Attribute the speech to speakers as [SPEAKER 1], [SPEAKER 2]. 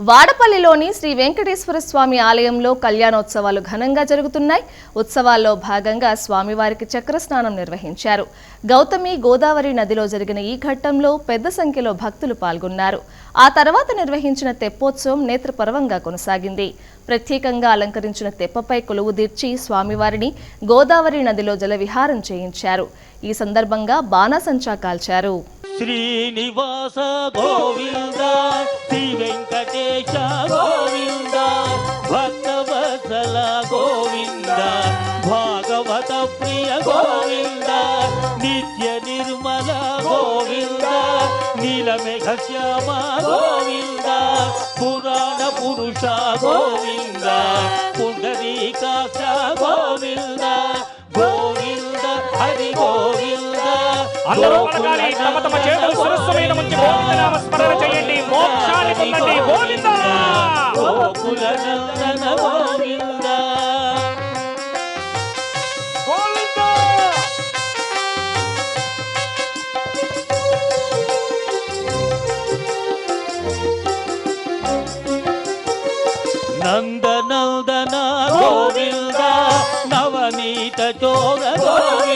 [SPEAKER 1] వాడపల్లిలోని శ్రీ వెంకటేశ్వర స్వామి ఆలయంలో కళ్యాణోత్సవాలు ఘనంగా జరుగుతున్నాయి. ఉత్సవాల్లో భాగంగా స్వామివారికి చక్రస్నానం నిర్వహించారు. గౌతమి గోదావరి నదిలో జరిగిన ఈ ఘట్టంలో పెద్ద సంఖ్యలో భక్తులు పాల్గొన్నారు. ఆ తర్వాత నిర్వహించిన తెప్పోత్సవం నేత్రపర్వంగా కొనసాగింది. ప్రత్యేకంగా అలంకరించిన తెప్పపై కొలువు తీర్చి స్వామివారిని గోదావరి నదిలో జలవిహారం చేయించారు. ఈ సందర్భంగా బాణాసంచా కాల్చారు.
[SPEAKER 2] శ్రీనివాస గోవిందా. శ్రీ వెంకటేశ గోవింద భక్తవత్సల గోవింద భాగవత ప్రియ గోవింద నిత్య నిర్మల గోవింద నీలమేఘ శ్యామ గోవింద పురాణ పురుష గోవింద పుండరీకాక్ష గోవింద గోవింద హరి గోవింద
[SPEAKER 3] అందరూ పలకాలి తమ తమ చేతులు శిరస్సు మీద
[SPEAKER 2] నందనందన గోవింద నవనీత చోర గోవింద